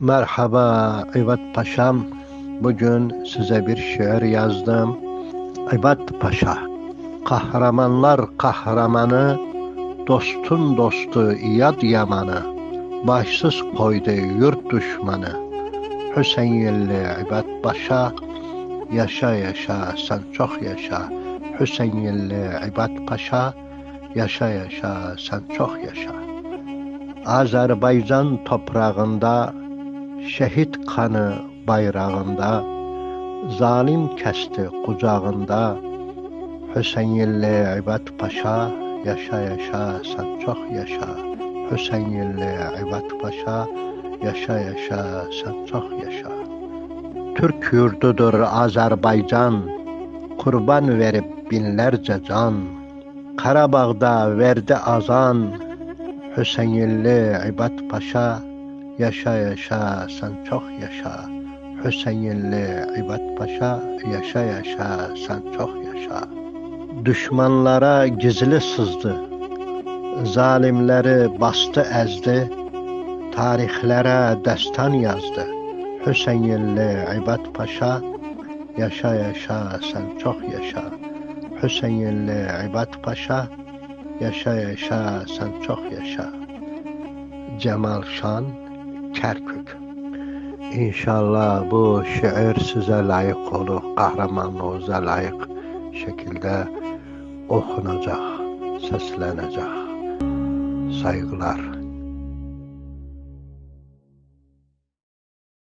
Merhaba İvat Paşam. Bugün size bir şiir yazdım. İvat Paşa. Kahramanlar kahramanı, dostun dostu İyad yamanı, başsız koydu yurt düşmanı. Hüseyinli İvat Paşa, yaşa yaşa sen çok yaşa. Hüseyinli İvat Paşa, yaşa yaşa sen çok yaşa. Azərbaycan toprağında şəhid qanı bayrağında zalim kəsdi qucağında Hüseynli İbad Paşa yaşa yaşa sən çox yaşa. Hüseynli İbad Paşa yaşa yaşa sən çox yaşa. Türk yurdudur Azərbaycan qurban verib binlərcə can. Qarabağda verdi azan Hüseynli İbad Paşa yaşa yaşa sen çok yaşa. Hüseynli İbad Paşa yaşa yaşa sen çok yaşa. Düşmanlara gizli sızdı. Zalimleri bastı ezdi. Tarihlere destan yazdı. Hüseynli İbad Paşa yaşa yaşa sen çok yaşa. Hüseynli İbad Paşa yaşa yaşa sen çok yaşa. Cemal Şan Kərkük. İnşallah bu şeir sizə layiq olur, qəhrəmanlığınıza layiq şəkildə oxunacaq, səslənəcək. Saygılar.